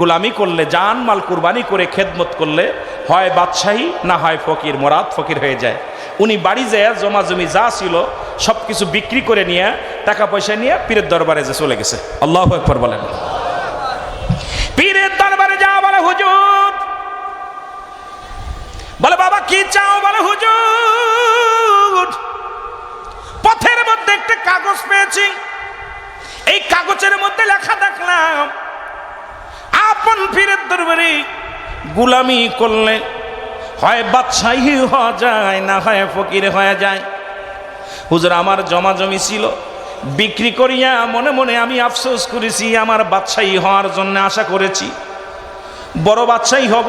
গোলামি করলে, জান মাল কুরবানি করে খেদমত করলে হয় বাদশাহী না হয় ফকির, মরাদ ফকির হয়ে যায়। উনি বাড়ি যায় জমা জমি যা ছিল সব কিছু বিক্রি করে নিয়ে, টাকা পয়সা নিয়ে পীরের দরবারে যে চলে গেছে। আল্লাহ একবার বলেন। পীরের দরবারে যা বলে হুজুর। বলে, বাবা, কি চাও? বলে, হুজুর, পথের মধ্যে একটা কাগজ পেয়েছি। এই কাগজের মধ্যে লেখা দেখলাম আপন পীরের দরবারে গুলামি করলে হয় বাদশাহী হওয়া যায়, না হয় ফকির হয়ে যায়। হুজুর, আমার জমা জমি ছিল। বিক্রি করিয়া মনে মনে আমি আফসোস করেছি, আমার বাদশাহী হওয়ার জন্য আশা করেছি। বড় বাদশাহী হব।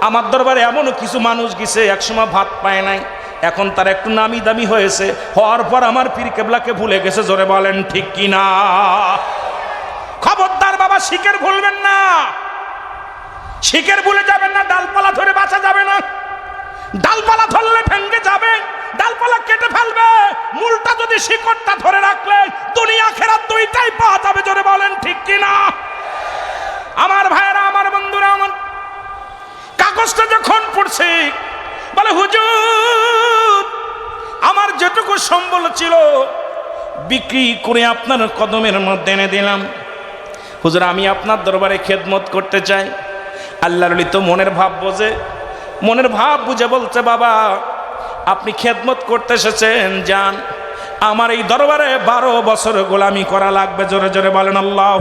আমার দরবারে এমনও কিছু মানুষ গেছে, একসময় ভাত পায় নাই। এখন তার একটু নামি দামি হয়েছে। হওয়ার পর আমার পীর কেবলাকে ভুলে গেছে, জোরে বলেন ঠিক কি না খবরদার বাবা শিখের ভুলবেন না। শিখের ভুলে যাবেন না, ডালপালা ধরে বাঁচা যাবে না। ডালপালা ধরলে ভেঙ্গে যাবে, ডালপালা কেটে ফেলবে। মূলটা যদি শিকড়টা ধরে রাখলে, দুনিয়া খেরাত দুইটাই পাওয়া যাবে, জোরে বলেন ঠিক কি না আমার ভাইয়েরা, আমার বন্ধুরা, আমার কাগজটা যখন পড়ছে, বলে, হুজুর, আমার যেটুকু সম্বল ছিল, বিক্রি করে আপনার কদমের মধ্যে এনে দিলাম। হুজুর, আমি আপনার দরবারে খেদমত করতে চাই। আল্লাহ তো মনের ভাব বোঝে। মনের ভাব বুঝে বলছে, বাবা, আপনি খেদমত করতে এসেছেন, যান। আমার এই দরবারে বারো বছর গোলামি করা লাগবে। জোরে জোরে বলেন, আল্লাহ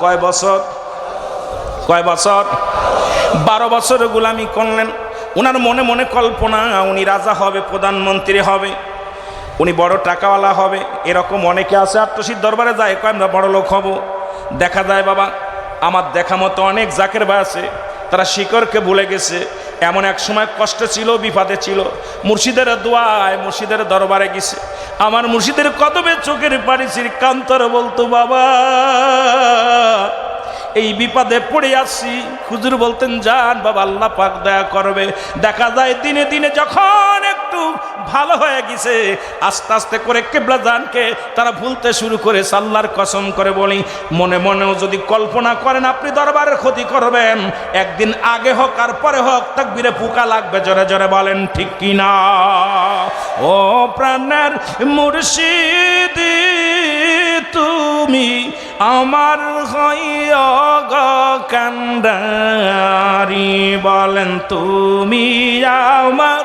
কয় বছর? কয় বছর? বারো বছর গোলামি করলেন। ওনার মনে মনে কল্পনা, উনি রাজা হবে, প্রধানমন্ত্রী হবে। উনি বড় টাকাওয়ালা হবে, এরকম অনেকে আছে আত্মসিদ্ধ দরবারে যায়, কয়, আমরা বড় লোক হব। দেখা যায়, বাবা, আমার দেখা মতো অনেক জাকের ভাই আছে, তারা শিকড়কে ভুলে গেছে, এমন এক সময় কষ্ট ছিল, বিপদে ছিল। মুর্শিদের দোয়ায় মুর্শিদের দরবারে গেছে। আমার মুর্শিদের কদমে চোখের পানি কান্তর বলতো, বাবা, এই বিপদে পড়ে আসি হুজুর বলতেন, যান, বাবা, আল্লাহ পাক দয়া করবে। দেখা যায়, দিনে দিনে যখন একটু ভালো হয়ে গেছে। আস্তে আস্তে করে কেবলা জানকে তারা ভুলতে শুরু করে সাল্লার কসম করে বলি, মনে মনেও যদি কল্পনা করেন আপনি দরবারের ক্ষতি করবেন, একদিন আগে হোক আর পরে হোক তাক তাকবিরে ফুকা লাগবে, জোরে জোরে বলেন ঠিক কিনা? ও প্রাণের মুর্শিদি, তুমি আমার কান্ডারি, বলেন তুমি আমার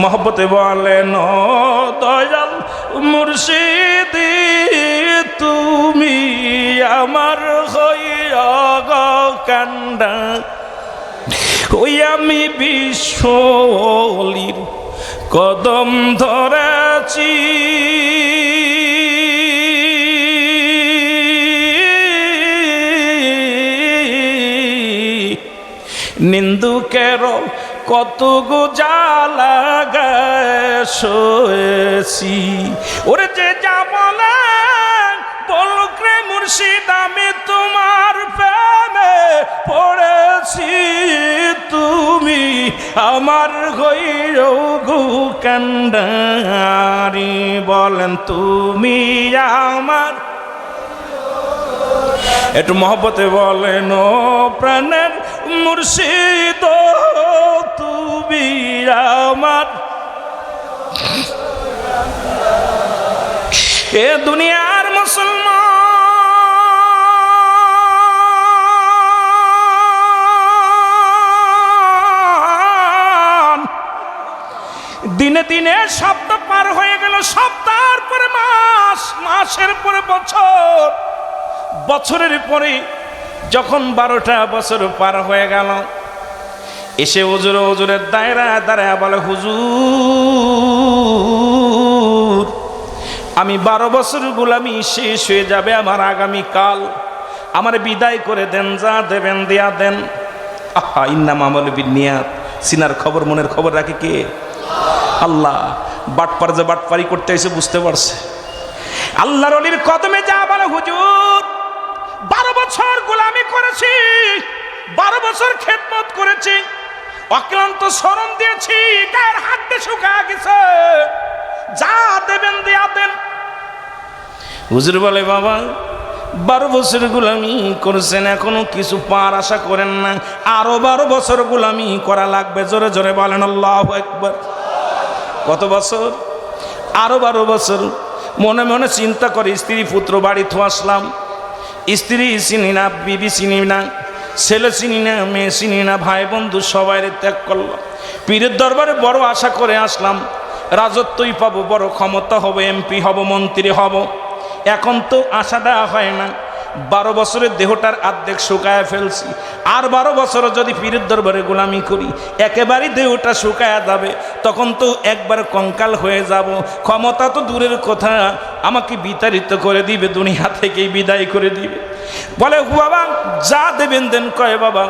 মহব্বতে বলেন দয়াল মুর্শিদি তুমি আমার কান্ডা। ওই আমি বিশ্বলির কদম ধরেছি। নিন্দুকের কত গো জ্বালা শোয়েছি ওরে যে যা বলে বলক রে মুর্শিদ, আমি তোমার প্রেমে পড়েছি। তুমি আমার গৈরগু কান্ডারি বলেন, তুমি আমার। একটু মহব্বতে বলেন, ও প্রাণের মুর্শিদ তুমি আমার। এ দুনিয়ার মুসলমান। দিনে দিনে সপ্তাহ পার হয়ে গেল, সপ্তাহের পরে মাস, মাসের পরে বছর। বছরের পরে যখন বারোটা বছর পার হয়ে গেল এসে হুজুর, হুজুরের দায়রা দাঁড়ায় বলে, হুজুর, আমি বারো বছর গুলামি শেষ হয়ে যাবে আমার আগামী কাল আমার বিদায় করে দেন, যা দেবেন, দেয়া দেন। আহা, ইন্নাম আমল বিনিয়াত সিনার খবর, মনের খবর রাখে কে? আল্লাহ, বাটপার যে বাটপারি করতে এসে বুঝতে পারছে। আল্লাহর অলির কদমে যা বলে, হুজুর, বারো বছর গোলামি করেছি, বারো বছর খেদমত করেছি। অক্লান্ত স্মরণ দিয়েছি, গায়ের হাড্ডে শুকা গেছে। যা দেবেন, দেয়া দেন। হুজুর বলে, বাবা, বারো বছর গুলামি করেছেন, এখনও কিছু পার আশা করেন না। আরও বারো বছর গুলামি করা লাগবে। জোরে জোরে বলেন, আল্লাহ একবার কত বছর? আরও বারো বছর। মনে মনে চিন্তা করে, স্ত্রী পুত্র, বাড়ি থো আসলাম। স্ত্রী চিনি না, বিবি চিনি না। ছেলে চিনি না, মেয়ে চিনি না, ভাই বন্ধু সবাই ত্যাগ করলাম পীরের দরবারে বড় আশা করে আসলাম, রাজত্বই পাবো, বড় ক্ষমতা হব এমপি হব, মন্ত্রী হব। এখন তো আশাটা হয় না, বারো বছরের দেহটার আর্ধেক শুকায় ফেলছি। আর বারো বছর যদি পীরের দরবারে গোলামি করি, একেবারেই দেহটা শুকায় যাবে, তখন তো একবার কঙ্কাল হয়ে যাব। ক্ষমতা তো দূরের কথা আমাকে বিতাড়িত করে দিবে, দুনিয়া থেকেই বিদায় করে দিবে। বলে, হু বাবা, যা দেবেন দেন কয় বাবা।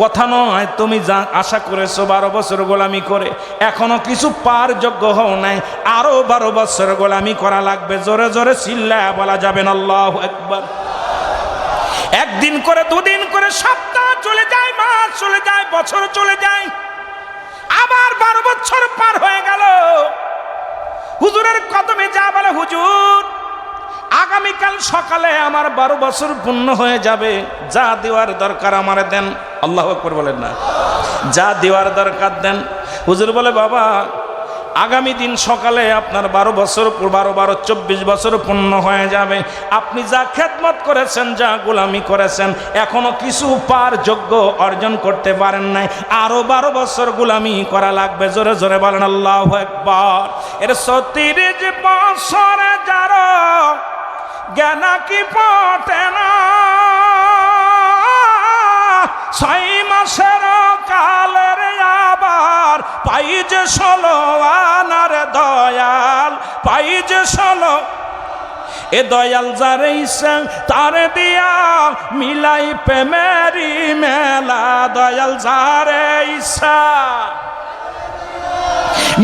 কথা নয়, তুমি যা আশা করেছ বারো বছর গোলামি করে, এখনও কিছু পার যোগ্য হও নাই। আরও বারো বছর গোলামি করা লাগবে। জোরে জোরে চিল্লা বলা যাবেন আল্লাহ একবার একদিন করে, দুদিন করে সপ্তাহ চলে যায়, মাস চলে যায়, বছর চলে যায়। আবার বারো বছর পার হয়ে গেল। হুজুরের কদমে যা বলে, হুজুর, আগামীকাল সকালে আমার বারো বছর পূর্ণ হয়ে যাবে। যা দেওয়ার দরকার আমার দেন। আল্লাহ আকবর বলেন না। যা দেওয়ার দরকার দেন। হুজুর বলে, বাবা আগামী দিন সকালে আপনার বারো বছর, বারো বারো, চব্বিশ বছর পূর্ণ হয়ে যাবে। আপনি যা খেদমত করেছেন, যা গোলামি করেছেন, এখনও কিছু পার যোগ্য অর্জন করতে পারেন নাই। আরও বারো বছর গোলামি করা লাগবে। জোরে জোরে বলেন, আল্লাহ একবার এর সতীরিজ বছরে যারা জ্ঞান কি পটে না? ছয় আবার পাই যে ষোলো আনার দয়াল, পাই যে ষোলো। এ দয়াল যারে ইচ্ছা, তার দিয়া মিলাই প্রেমেরি মেলা। দয়াল যারে ইচ্ছা,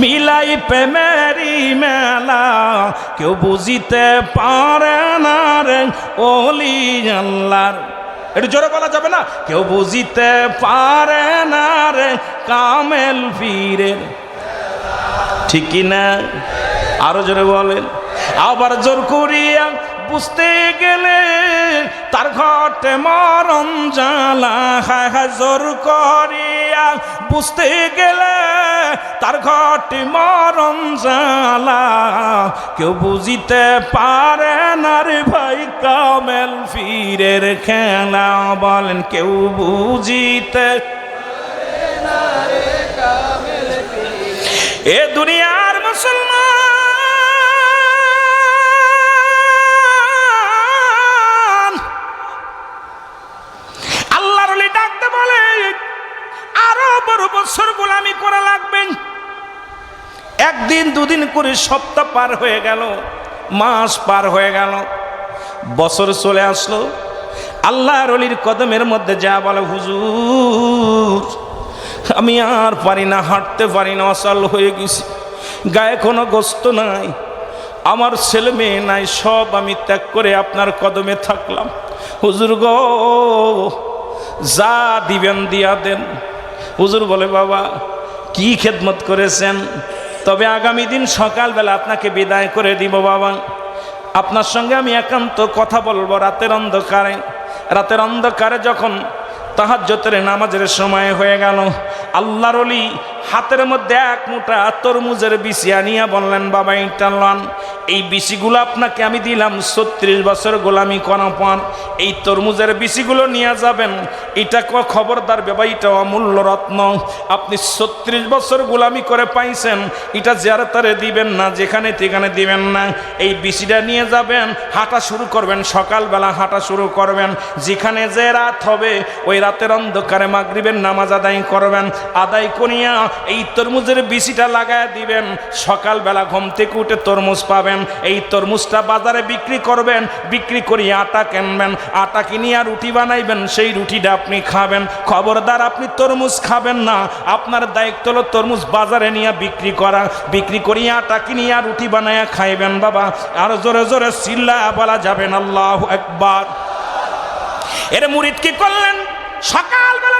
মিলাই প্রেমেরি মেলা। কেউ বুঝিতে পারে না রে, ওলি আল্লাহর একটু জোরে বলা যাবে না? কেউ বুঝিতে পারে না রে, কামেল ফিরে ঠিক না? আরও জোরে বলেন। আবার জোর করিয়া বুঝতে গেলে তার ঘটে মরণ জ্বালা। হায় হায় জোর করিয়া বুঝতে গেলে তার ঘটে মরণ জ্বালা। কেউ বুঝিতে পারে না রে ভাই, কামেল ফিরের খেলা। বলেন, কেউ বুঝিতে এ দুনিয়ার মুসলমান বছর গোলামি করা লাগবে একদিন, দুদিন করে সপ্তাহ পার হয়ে গেল, মাস পার হয়ে গেল, বছর চলে আসলো। আল্লাহর অলির কদমের মধ্যে যা বলে, হুজুর, আমি আর পারি না, হাঁটতে পারি না, অচল হয়ে গেছি, গায়ে কোনো গোস্ত নাই, আমার ছেলে মেয়ে নাই, সব আমি ত্যাগ করে আপনার কদমে থাকলাম। হুজুর গো, যা দিবেন দিয়া দেন। হুজুর বলে, বাবা, কি খেদমত করেছেন? তবে আগামী দিন সকালবেলা আপনাকে বিদায় করে দিব, বাবা। আপনার সঙ্গে আমি একান্ত কথা বলব রাতের অন্ধকারে। রাতের অন্ধকারে যখন তাহার তাহাজ্জতের নামাজের সময় হয়ে গেল আল্লাহর অলি হাতের মধ্যে এক মুঠা তরমুজের বিসি আনিয়া বললেন, বাবা, এইটা লন। এই বিসিগুলো আপনাকে আমি দিলাম, ছত্রিশ বছর গোলামি করা পর এই তরমুজের বিসিগুলো নিয়ে যাবেন। এটা ক খবরদার বাবা, এটা অমূল্য রত্ন। আপনি ছত্রিশ বছর গোলামি করে পাইছেন, এটা যারা তারে দিবেন না, যেখানে সেখানে দিবেন না। এই বিসিটা নিয়ে যাবেন, হাঁটা শুরু করবেন, সকালবেলা হাঁটা শুরু করবেন। যেখানে যে রাত হবে, ওই রাতের অন্ধকারে মাগরিবের নামাজ আদায় করবেন। আদায় করিয়া এই তরমুজের বিসিটা লাগায় দিবেন। সকালবেলা ঘুম থেকে উঠে তরমুজ পাবেন। এই তরমুজটা বাজারে বিক্রি করবেন, বিক্রি করিয়ে আটা কিনবেন, আটা কিনিয়া রুটি বানাইবেন, সেই রুটিটা আপনি খাবেন। খবরদার, আপনি তরমুজ খাবেন না। আপনার দায়িত্ব হলো তরমুজ বাজারে নিয়ে বিক্রি করা। বিক্রি করিয়া আটা কিনিয়া রুটি বানাইয়া খাইবেন, বাবা। আর জোরে জোরে চিল্লা বলা যাবেন আল্লাহ একবার এর মুরিদ কি করলেন? সকালবেলা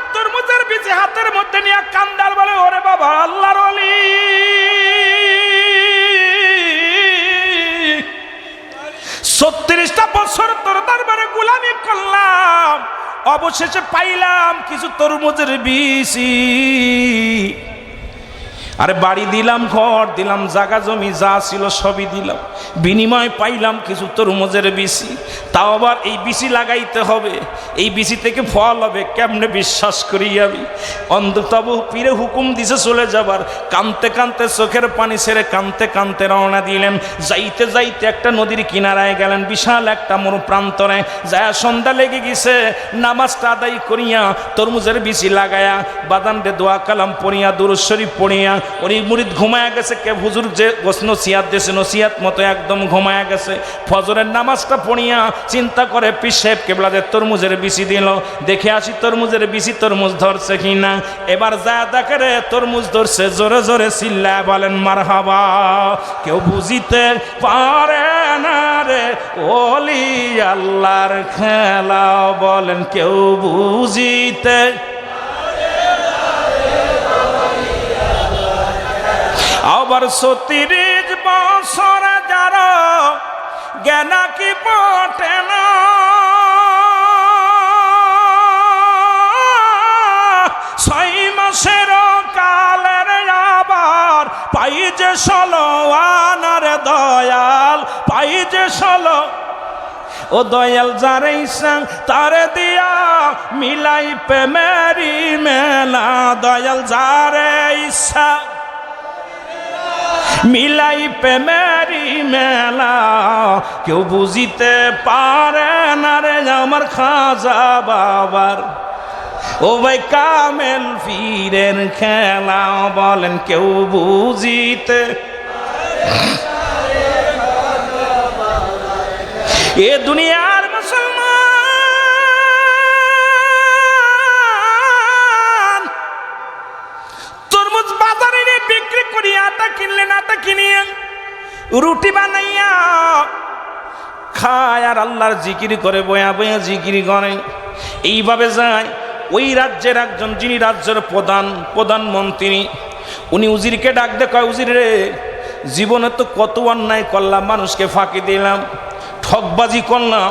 বিচে হাতের মধ্যে নিয়ে কান্দার বলে, ওরে বাবা, আল্লাহর অলি ছত্রিশটা বছর তোর দরবারে গুলামি করলাম, অবশেষে পাইলাম কিছু তরমুজের বিসি আরে বাড়ি দিলাম ঘর, দিলাম জাগা জমি, যা ছিল সবই দিলাম। বিনিময় পাইলাম কিছু তরমুজের বিসি তাও আবার এই বিসি লাগাইতে হবে। এই বিসি থেকে ফল হবে, কেমনে বিশ্বাস করি আমি? অন্ততবু পীরে হুকুম দিছে চলে যাবার। কানতে কানতে চোখের পানি ছেড়ে কানতে কানতে রওনা দিলেন। যাইতে যাইতে একটা নদীর কিনারায় গেলেন, বিশাল একটা মোর প্রান্তরে যায় সন্ধ্যা লেগে গেছে, নামাজটা আদায় করিয়া তরমুজের বিসি লাগায়া বাদানরে দোয়া কালাম পড়িয়া, দুরুশ্বরী পড়িয়া উনি মুরিদ ঘুমায়া গেছে, কে হুজুর যে নসিয়াত দেশে নসিয়াত মতো একদম ঘুমায়া গেছে। ফজরের নামাজটা পড়িয়া চিন্তা করে, পীর সাহেব কেবলাদের তরমুজের বিসি দিল। দেখে আসি তরমুজের বিসি তরমুজ ধরছে কিনা এবার যা দেখে রে, তরমুজ ধরছে, জোরে জোরে চিল্লা বলেন মার হাবা কেউ বুঝিতে পারে না রে, ওলি আল্লাহর খেলা বলেন, কেউ বুঝিতে আবার সতিরিজ বছর যার জ্ঞানা কি পটে না? ছয় মাসের কালের আবার পাই যে ষোলো আনার দয়াল, পাই যে ষোলো। ও দয়াল যারে ইচ্ছা তারে দিয়া মিলাই প্রেমেরি মেলা। দয়াল যারে ইচ্ছা মিলাই প্রেমেরি মেলা। কেউ বুঝিতে পারে না রে আমার খাজা বাবার। ও ভাই কামেল ফিরের খেলা বলেন, কেউ বুঝিতে এ দুনিয়ার করি আটা কিনলেন আটা কিনিয়ে রুটি বানাইয়া খায় আর আল্লাহর জিকির করে, বয়া বয়া জিকির করে। এইভাবে যায়। ওই রাজ্যের একজন, যিনি রাজ্যের প্রধান, প্রধানমন্ত্রী, উনি উজিরকে ডাক দে, কয়, উজির রে, জীবনে তো কত অন্যায় করলাম, মানুষকে ফাঁকি দিলাম ঠকবাজি করলাম।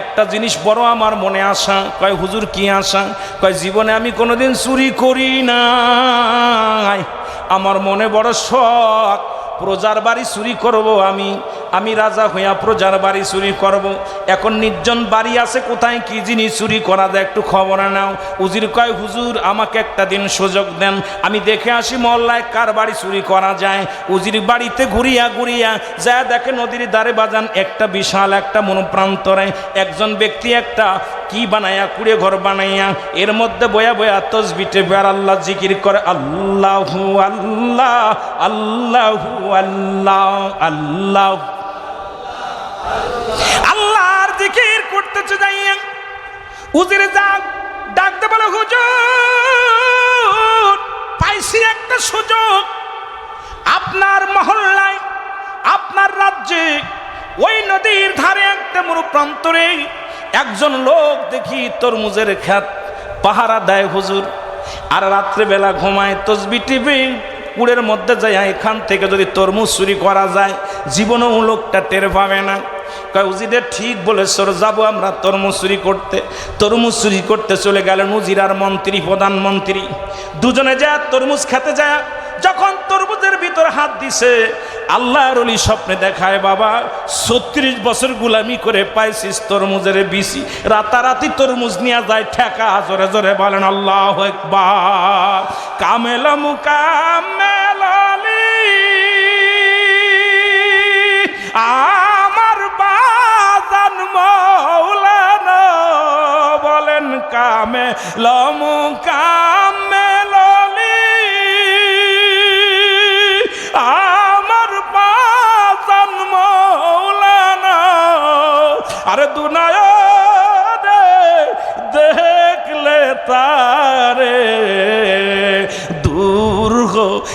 একটা জিনিস বড় আমার মনে আসা, কয়, হুজুর কি আসা? কয়, জীবনে আমি কোনোদিন চুরি করি নাই। আমার মনে বড় শখ। প্রজার বাড়ি চুরি করব আমি। আমি রাজা হইয়া প্রজার বাড়ি চুরি করব। এখন নির্জন বাড়ি আছে, কোথায় কি জিনিস চুরি করা যায় একটু খবর নাও। উজির কয়, হুজুর, আমাকে একটা দিন সুযোগ দেন। আমি দেখে আসি মহল্লায় কার বাড়ি চুরি করা যায়। উজির বাড়িতে ঘুরিয়া ঘুরিয়া যা দেখে নদীর দ্বারে বাজান একটা বিশাল একটা মনোপ্রান্তরে। একজন ব্যক্তি একটা কি বানাইয়া কুড়ে ঘর বানাইয়া, এর মধ্যে বয়া বয়া তসবিটে বের আল্লাহ জিকির করে, আল্লাহু আল্লাহ আল্লাহু আল্লাহ আল্লাহ। আল্লাহর জিকির করতেছে যাইয়া, উজিরে যাক ডাকতে বলে, হুজুর, পাইছি একটা সুযোগ। আপনার মহল্লায়, আপনার রাজ্যে, ওই নদীর ধারে একটা মরু প্রান্তরে একজন লোক দেখি তরমুজের খ্যাত, পাহারা দেয় হুজুর। আর রাত্রেবেলা ঘুমায়, তসবি টিভি কুড়ের মধ্যে যায়, এখান থেকে যদি তরমুজ চুরি করা যায়, জীবনেও লোকটা টের পাবে না। কয়, উজিদের ঠিক বলে সর যাব আমরা তরমুজ চুরি করতে। তরমুজ চুরি করতে চলে গেলেন উজিরার মন্ত্রী, প্রধানমন্ত্রী। দুজনে যা তরমুজ খেতে যায়। যখন তরমুজের ভিতর হাত দিছে, আল্লাহর অলি স্বপ্নে দেখায়, বাবা, ছত্রিশ বছর গুলামি করে পাইছিস তরমুজের বিসি রাতারাতি তরমুজ নিয়ে যায়, ঠেকা, জোরে জোরে বলেন, আল্লাহ একবার কামেল মুকামেল আলী। আমার বাজান মৌলানা বলেন কামে লমু কামে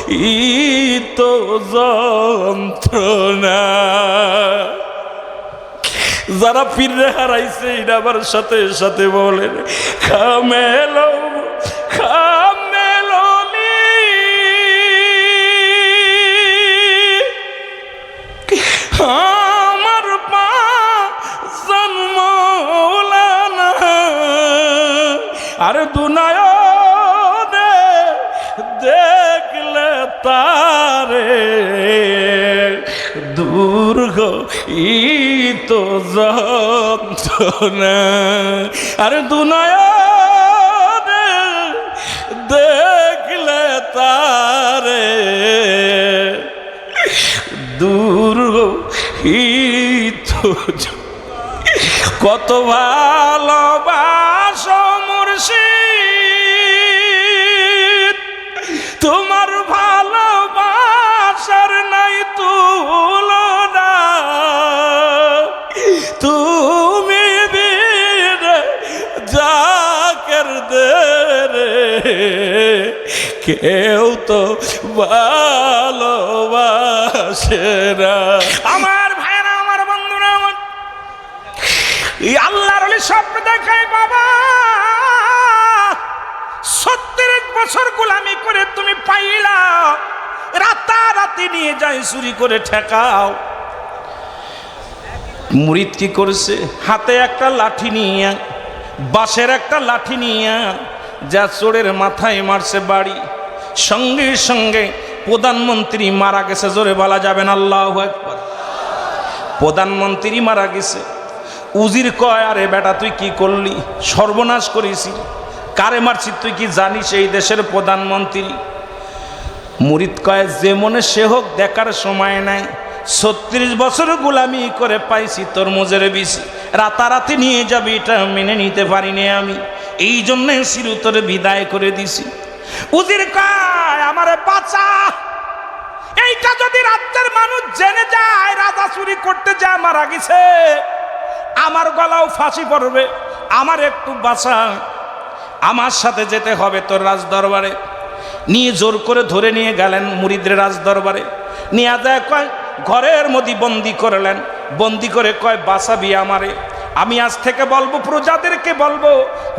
ইতো যন্ত্রণা যারা ফিরে হারাইছে এটা আবার সাথে সাথে বলেন, খামেল, খামেলি আমার পা জন্ম দুনায় তারে দুর্গ ই তো আর দুনায় দেখলে তারে দুর্গ ই তো কত ভালোবাস কেউ তো ভালোবাসে আমার ভাইরা আমার বন্ধুরা, আমার আল্লাহর আলী স্বপ্ন দেখায় বাবা। সত্তর বছর গোলামি করে তুমি পাইলা। রাতারাতি নিয়ে যাই চুরি করে ঠেকাও। মুরিদ কি করেছে? হাতে একটা লাঠি নিয়ে বাঁশের একটা লাঠি নিয়ে যা চোরের মাথায় মারছে বাড়ি। সঙ্গে সঙ্গে প্রধানমন্ত্রী মারা গেছে, জোরে বলা যাবেন আল্লাহ একবার প্রধানমন্ত্রী মারা গেছে। উজির কয়, আরে বেটা, তুই কি করলি? সর্বনাশ করেছি কারে মারছি তুই কি জানিস এই দেশের প্রধানমন্ত্রী? মুরিদ কয়, যে মনে সে হোক, দেখার সময় নাই। ছত্রিশ বছর গোলামি করে পাইছি তোর মোজের বিশি রাতারাতি নিয়ে যাবি, এটা মেনে নিতে পারিনি আমি। এই জন্যে চিরতরে বিদায় করে দিছি। উজির কয়, আমারে বাঁচা। এইটা যদি রাজ্যের মানুষ জেনে যায়, রাজা চুরি করতে যায়, মারা গেছে। আমার গলাও ফাঁসি পড়বে। আমার একটু বাঁচা। আমার সাথে যেতে হবে তোর রাজ দরবারে নিয়ে জোর করে ধরে নিয়ে গেলেন মুরিদের রাজ দরবারে নিয়ে যায় কয়, ঘরের মধ্যে বন্দি করলেন। বন্দি করে কয়, বাঁচাবি আমারে। আমি আজ থেকে বলব, প্রজাদেরকে বলব,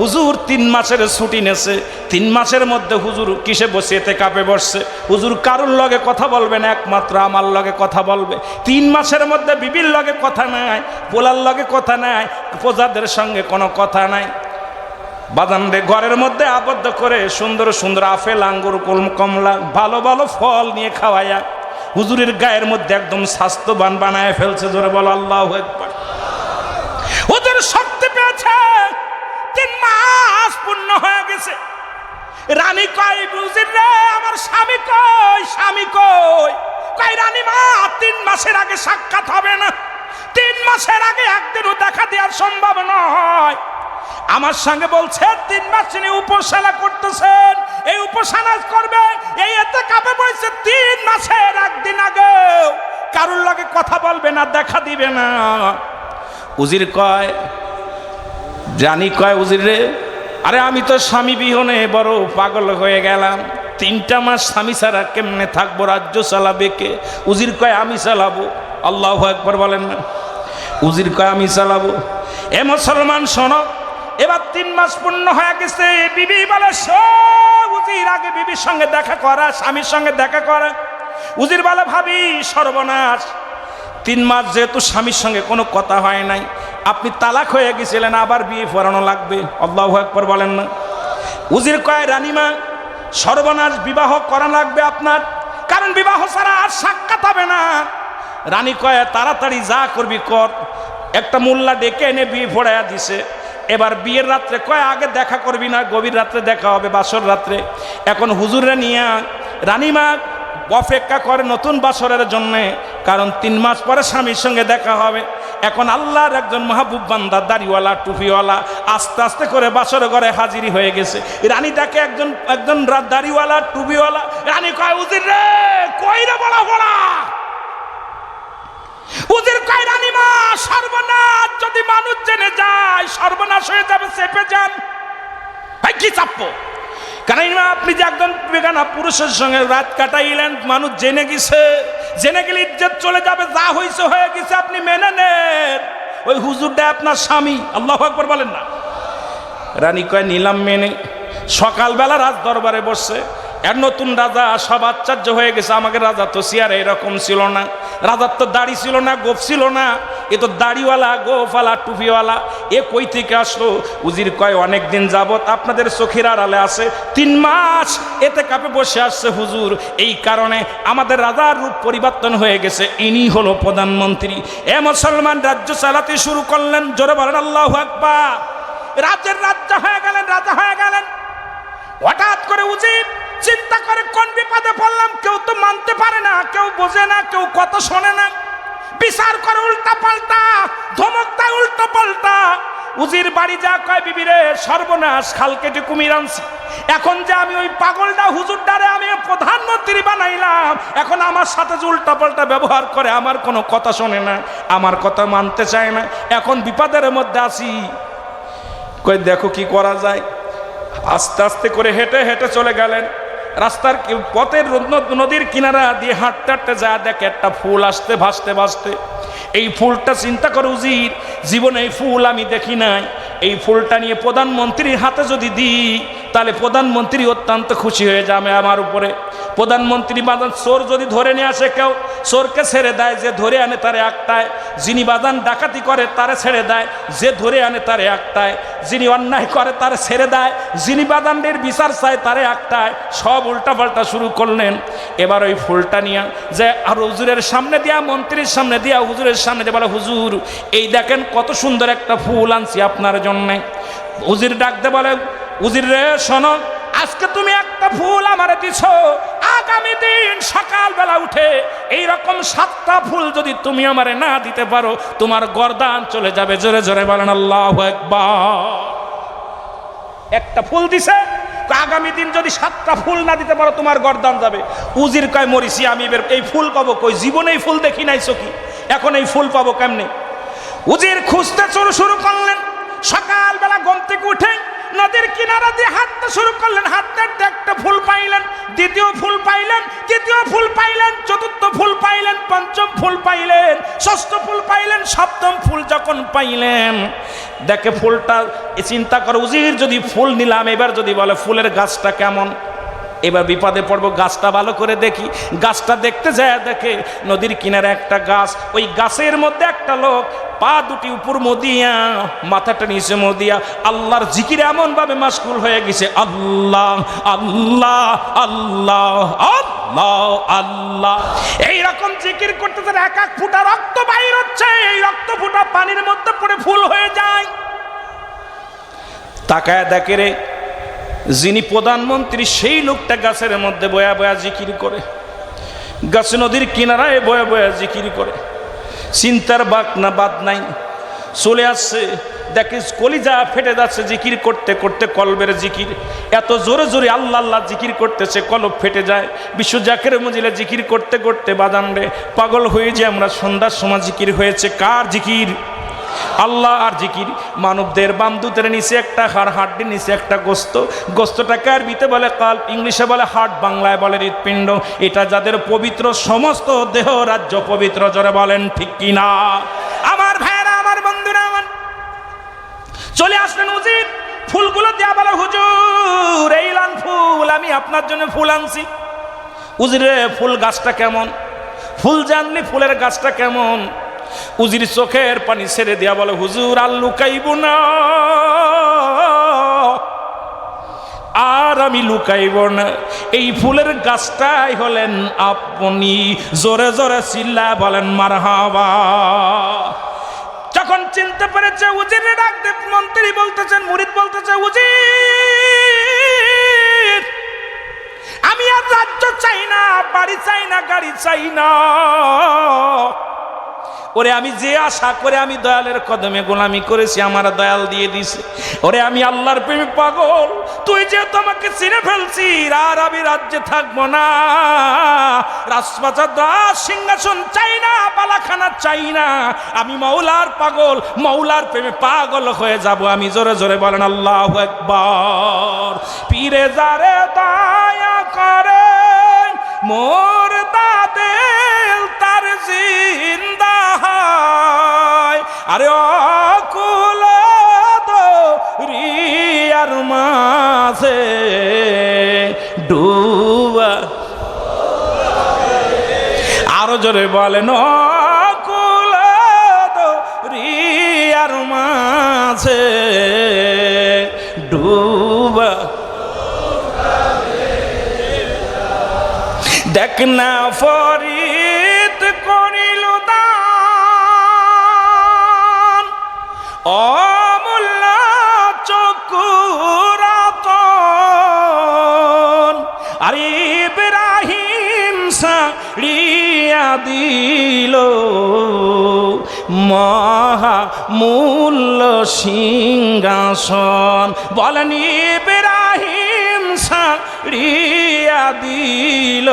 হুজুর তিন মাসের ছুটি নেছে, তিন মাসের মধ্যে হুজুর কিসে বসে, এতে কাপে বসছে? হুজুর কারুর লগে কথা বলবেন একমাত্র আমার লগে কথা বলবে। তিন মাসের মধ্যে বিবির লগে কথা নাই, পোলার লগে কথা নাই, প্রজাদের সঙ্গে কোনো কথা নাই। বাদাম রে ঘরের মধ্যে আবদ্ধ করে সুন্দর সুন্দর আপেল, আঙ্গুর কমলা, ভালো ভালো ফল নিয়ে খাওয়াইয়া হুজুরের গায়ের মধ্যে একদম স্বাস্থ্যবান বানায় ফেলছে, জোরে বলো, আল্লাহ একবার শক্তি পেয়েছে। তিন মাস পূর্ণ হয়ে গেছে। রানী কই বুঝির রে, আমার স্বামী কই? স্বামী কই? কই রানী মা, তিন মাসের আগে সাক্ষাৎ হবে না। তিন মাসের আগে একদিনও দেখা দেওয়ার সম্ভব নয়। আমার সঙ্গে বলছে, তিন মাস তিনি উপসালা করতেছেন, এই উপসালা করবে, এই এতে কাপে বলছে তিন মাসের একদিন আগে কারুর লগে কথা বলবে না, দেখা দিবে না। উজির কয় জানি কয় উজির রে? আরে আমি তো স্বামী বিহনে বড় পাগল হয়ে গেলাম। তিনটা মাস স্বামী ছাড়া কেমনে থাকব? রাজ্য চালাবে কে? উজির কয় আমি চালাবো। আল্লাহ একবার বলেন না। উজির কয় আমি চালাবো। এ মুসলমান শোনো। এবার তিন মাস পূর্ণ হয়ে গেছে। বিবি বলে "শো, উজির আগে বিবির সঙ্গে দেখা করা স্বামীর সঙ্গে দেখা করা। উজির বলে ভাবি সর্বনাশ। তিন মাস যেহেতু স্বামীর সঙ্গে কোনো কথা হয় নাই, আপনি তালাক হয়ে গেছিলেন, আবার বিয়ে পড়ানো লাগবে। আল্লাহ একবার বলেন না। উজির কয়, রানিমা, সর্বনাশ বিবাহ করা লাগবে আপনার, কারণ বিবাহ ছাড়া আর সাক্ষাৎ হবে না। রানী কয়, তাড়াতাড়ি যা করবি কর। একটা মোল্লা ডেকে এনে বিয়ে পড়াইয়া দিছে। এবার বিয়ের রাত্রে কয়, আগে দেখা করবি না, গভীর রাত্রে দেখা হবে, বাসর রাত্রে। এখন হুজুরে নিয়ে, রানীমা অপেক্ষা করে নতুন বাসরের জন্য, কারণ তিন মাস পরে স্বামীর সঙ্গে দেখা হবে। এখন আল্লাহর একজন মাহবুব বান্দা, দাড়িওয়ালা, টুপিওয়ালা, আস্তে আস্তে করে বাসর ঘরে হাজিরি হয়ে গেছে। রানীটাকে একজন একজন রা- দাড়িওয়ালা, টুপিওয়ালা, রানী কয়, উজির রে, কই রে বড় বড়া উজির কয়, রানী মা, সর্বনাশ, যদি মানুষ জেনে যায়, সর্বনাশ হয়ে যাবে, চেপে যান। ভাই, কি চাপ্পো কারণ আপনি যে একজন বেগানা পুরুষের সঙ্গে রাত কাটাইলেন, মানুষ জেনে গেছে, জেনে গেলে ইজ্জত চলে যাবে, যা হয়েছে হয়ে গেছে, আপনি মেনে নেন। ওই হুজুরটা আপনার স্বামী, আল্লাহ একবার বলেন না। রানী কয়, নিলাম মেনে। সকালবেলা রাজ দরবারে বসছে এর নতুন রাজা, সব আশ্চর্য হয়ে গেছে। আমাকে রাজা তো সিয়ার এরকম ছিল না। রাজার তো দাড়ি ছিল না গোপ ছিল না। এ তো দাড়িওয়ালা, গোফওয়ালা, টুপিওয়ালা। এ কই থেকে আসলো? উজির কয়, অনেক দিন যাবত আপনাদের চোখের আড়ালে আছে। তিন মাস এতে কাপে বসে আসছে হুজুর। এই কারণে আমাদের রাজার রূপ পরিবর্তন হয়ে গেছে। ইনি হলো প্রধানমন্ত্রী। এ মুসলমান, রাজ্য চালাতে শুরু করলেন। জোরে বলেন, আল্লাহ আকবার! রাজ্যের রাজ্য হয়ে গেলেন, রাজা হয়ে গেলেন। হঠাৎ করে উচিত চিন্তা করে কোন বিপদে পড়লাম, কেউ তো মানতে পারে না, কেউ বোঝে না, কেউ কত শোনে না। বিচার করে উল্টা পাল্টা ধমক দেয় উল্টা পাল্টা। উজির বাড়ি যা কয়, বিবিরে, সর্বনাশ, খাল কেটে কুমির আনছি। এখন যে আমি ওই পাগলটা হুজুর ডারে আমি প্রধানমন্ত্রী বানাইলাম, এখন আমার সাথে যে উল্টা পাল্টা ব্যবহার করে, আমার কোনো কথা শোনে না, আমার কথা মানতে চায় না। এখন বিপদের মধ্যে আছি। কই, দেখো কি করা যায়। আস্তে আস্তে করে হেঁটে হেঁটে চলে গেলেন। রাস্তার পথের নদীর কিনারা দিয়ে হাঁটতে হাঁটতে যা দেখে একটা ফুল আসতে ভাসতে ভাসতে। এই ফুলটা চিন্তা করে উজির, জীবনে এই ফুল আমি দেখি নাই। এই ফুলটা নিয়ে প্রধানমন্ত্রীর হাতে যদি দিই, তাহলে প্রধানমন্ত্রী অত্যন্ত খুশি হয়ে যাবে আমার উপরে। প্রধানমন্ত্রী বাদান চোর যদি ধরে নিয়ে আসে কেউ, চোরকে ছেড়ে দেয়, যে ধরে আনে তারে একটায়। যিনি বাদান ডাকাতি করে, তারে ছেড়ে দেয়, যে ধরে আনে তারে একটায়। যিনি অন্যায় করে, তারে ছেড়ে দেয়, যিনি বাদানদের বিচার চায়, তারে একটায়। সব উল্টাপাল্টা শুরু করলেন। এবার ওই ফুলটা নিয়ে যে আর হুজুরের সামনে দিয়া, মন্ত্রীর সামনে দিয়া, হুজুরের সামনে দিয়ে বলে, হুজুর, এই দেখেন কত সুন্দর একটা ফুল আনছি আপনার জন্যে। উজির ডাকতে বলে, উজির রে, শোনো, আজকে তুমি একটা ফুল আমারে দিছ। আগামী দিন সকালবেলা উঠে এই রকম সাতটা ফুল যদি তুমি আমারে না দিতে পারো, তোমার গরদান চলে যাবে। জোরে জোরে বলেন, আল্লাহ একটা ফুল দিছে, আগামী দিন যদি সাতটা ফুল না দিতে পারো, তোমার গরদান যাবে। উজির কয়, মরিছি আমি এই ফুল পাবো কই? জীবনে এই ফুল দেখি নাই চকি এখন এই ফুল পাবো কেমনে? উজির খুঁজতে শুরু শুরু করলেন। সকালবেলা ঘুম থেকে উঠে নদীর কিনারা দিয়ে হাঁটতে শুরু করলেন। হাঁটতে একটা ফুল পাইলেন, দ্বিতীয় ফুল পাইলেন, তৃতীয় ফুল পাইলেন, চতুর্থ ফুল পাইলেন, পঞ্চম ফুল পাইলেন, ষষ্ঠ ফুল পাইলেন, সপ্তম ফুল যখন পাইলেন। দেখে ফুলটা চিন্তা করে, উজির যদি ফুল নিলাম, এবার যদি বলে ফুলের গাছটা কেমন? এবার বিপদে পড়ব, গাছটা ভালো করে দেখি। গাছটা দেখতে যায়, দেখে নদীর কিনারে একটা গাছ, ওই গাছের মধ্যে একটা লোক, পা দুটি উপর মদিয়া, মাথাটা নিচে মদিয়া। আল্লাহর জিকির এমন ভাবে মাসকুল হয়ে গেছে, আল্লাহ আল্লাহ আল্লাহ আল্লাহ আল্লাহ। এই রকম জিকির করতেছে এক এক ফুটা রক্ত বাইর হচ্ছে, এই রক্ত ফুটা পানির মধ্যে পড়ে ফুল হয়ে যায়। তাকায় দেখে রে যিনি প্রধানমন্ত্রী, সেই লোকটা গাছের মধ্যে বয়া বয়া জিকির করে। গাছ নদীর কিনারায় বয়া বয়া জিকির করে। চিন্তার বাক না বাদ নাই। চলে আসছে। দেখে কলিজা ফেটে যাচ্ছে জিকির করতে করতে, কলবের জিকির। এত জোরে জোরে আল্লাহ আল্লাহ জিকির করতেছে, কলব ফেটে যায়। বিশ্ব জাকের মজিলে জিকির করতে করতে বাদান রে পাগল হয়ে যে আমরা সন্ধ্যার সময় জিকির হয়েছে। কার জিকির? আল্লাহ আর জিকির। মানবদের বামদুতের নিচে একটা হাড় হাড্ডির নিচে একটা গোস্ত। গোস্তটাকে আরবিতে বলে কাল ইংলিশে বলে হার্ট বাংলায় বলে হৃৎপিণ্ড। এটা যাদের পবিত্র সমস্ত দেহ রাজ্য পবিত্র, জরে বলেন ঠিক কিনা? আমার ভাইরা আমার বন্ধুরা, আমার চলে আসলেন উচিত ফুলগুলো দেয়া বলে, হুজুর, এই লান ফুল, আমি আপনার জন্য ফুল আনছি। উজিরে, ফুল গাছটা কেমন? ফুল জানলি ফুলের গাছটা কেমন? উজির চোখের পানি ছেড়ে দেয়া বলে, হুজুর, আর লুকাইব না। আর আমি লুকাইব না। এই ফুলের গাছটাই হলেন আপনি। জোরে জোরে চিল্লা বলেন, মারহাবা। যখন চিনতে পেরেছে, উজিরে ডাকতে মন্ত্রী বলতেছেন, মুরিদ বলতেছে, উজির, আমি আর রাজ্য চাই না, বাড়ি চাই না, গাড়ি চাই না। ওরে আমি যে আশা করে আমি দয়ালের কদমে গোলামি করেছি, আমার দয়াল দিয়ে দিছে। ওরে আমি আল্লাহর প্রেমে পাগল, তুই যে তোমাকে চিনে ফেলছি আর আমি রাজ্যে থাকব না। রাজপাচার দাস, সিংহাসন চাই না, বালাখানা চাই না। আমি মৌলার পাগল, মৌলার প্রেমে পাগল হয়ে যাব। আমি জোরে জোরে বলেন, আল্লাহ একবার পীরে যারে দয়া করে মোর দাদেল তার জিন্দা হয় আরে অকুল রিয়ার মাঝে ডুবা। আরও জোরে বলেন, অকুল রিয়ার মাঝে ডুবা। দেখ না ফরি অমূল্য আর দিল। মহা মূল্য সিংহাসন। বলেন ইব্রাহিম সাড়িয়া দিল।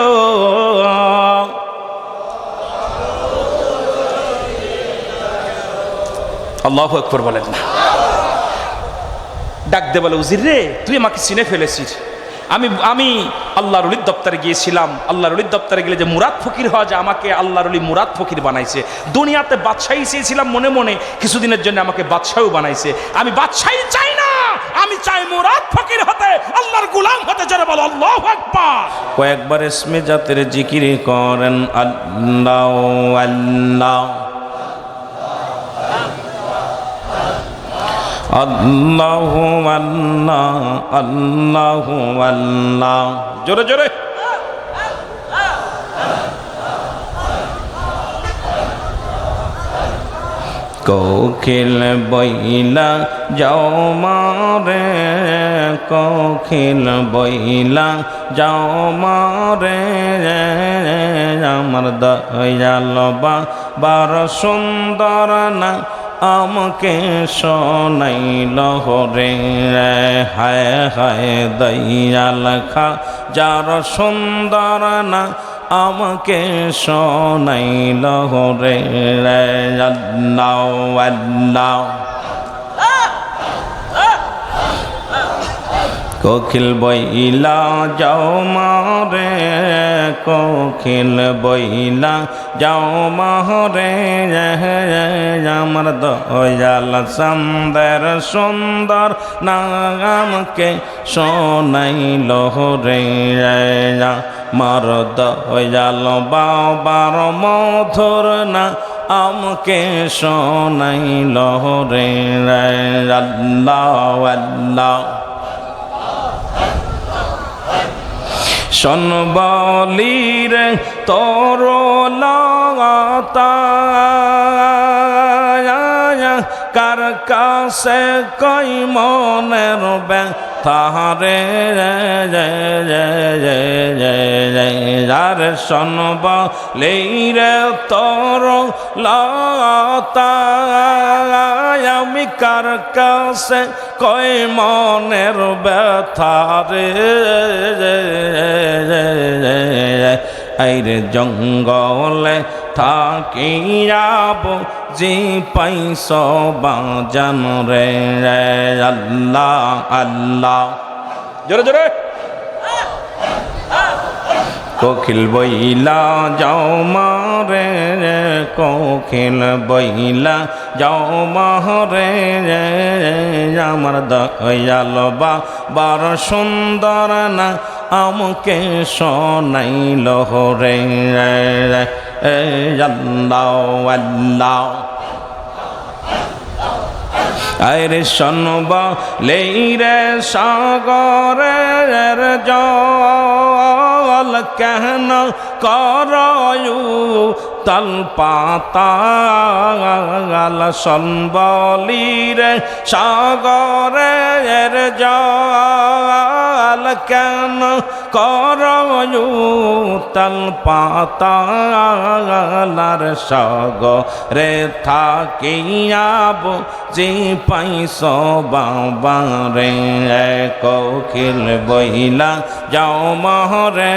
আল্লাহ আকবর বলেন, না। ডাক দে বলে, উজির রে, তুই আমাকে চিনে ফেলেছিস। আমি আমি আল্লাহর অলির দপ্তরে গিয়েছিলাম। আল্লাহর অলির দপ্তরে গেলে যে মুরাদ ফকির হওয়া যায়, আমাকে আল্লাহর অলি মুরাদ ফকির বানাইছে। দুনিয়াতে বাদশাহী চেয়েছিলাম মনে মনে, কিছুদিনের জন্য আমাকে বাদশাহও বানাইছে। আমি বাদশাহী চাই না, আমি চাই মুরাদ ফকির হতে, আল্লাহর গুলাম হতে। যারা বলো, আল্লাহ আকবার! কয়েকবার ইসমে জাতের জিকির করেন, আল্লাহ আল্লাহ। আল্লাহ আল্লাহ আল্লাহ আল্লাহ। জোরে জোরে। কোকিল বইলা যাও মারে, কোকিল বইলা যাও মারে। আমার দয়াল বা বার সুন্দর না আমাকে শোনাই লহরে হায় হায় দয়াল খা, যার সুন্দর না আমাকে শোনাই লহরে আল্লাহ আল্লাহ। কোকিল বইলা যাও মারে, কোকিল বইলা যাও মাহরে আমার দয়াল সুন্দর সুন্দর নামকে শোনাইল রে। মার দয়াল বাবার মধুর না আমকে শোনাইল রে। আল্লাহ আল্লাহ। সনবলির তরলাতা কাছে কই মনের ব্যথারে যার সনবলির তোর লতা আমি কার কাছে কই মনের ব্যথারে আইরে জঙ্গলে থাকি যাব যে পাইস বাজান রে আল্লাহ আল্লাহ। জোরে জোরে। কোকিল বইলা যাও মারে রে কোকিল বইলা যাও মারে আমার দয়াল বা বার সুন্দর না আমাকে শোনাইল রে আল্লাহ আল্লাহ। আরে শোনব লেইরে সাগরের জল কেন করয়ু? তল পাতাল সনবলিরে সাগরের জল কেন করয়ু? তল পাতালার সাগরে থাকিয়াব যে পাইস বাবা রে কোকিল বইলা যাও মহরে,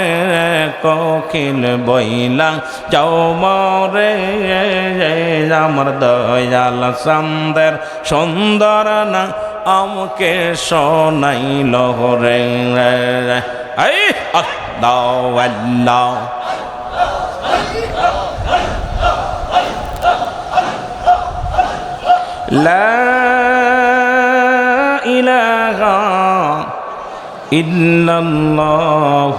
কোকিল বইলা যাও মরে আমার দয়াল সান্দের সুন্দর না আমাকে শোনাইল রে এই আল্লাহ আল্লাহ لا إله إلا الله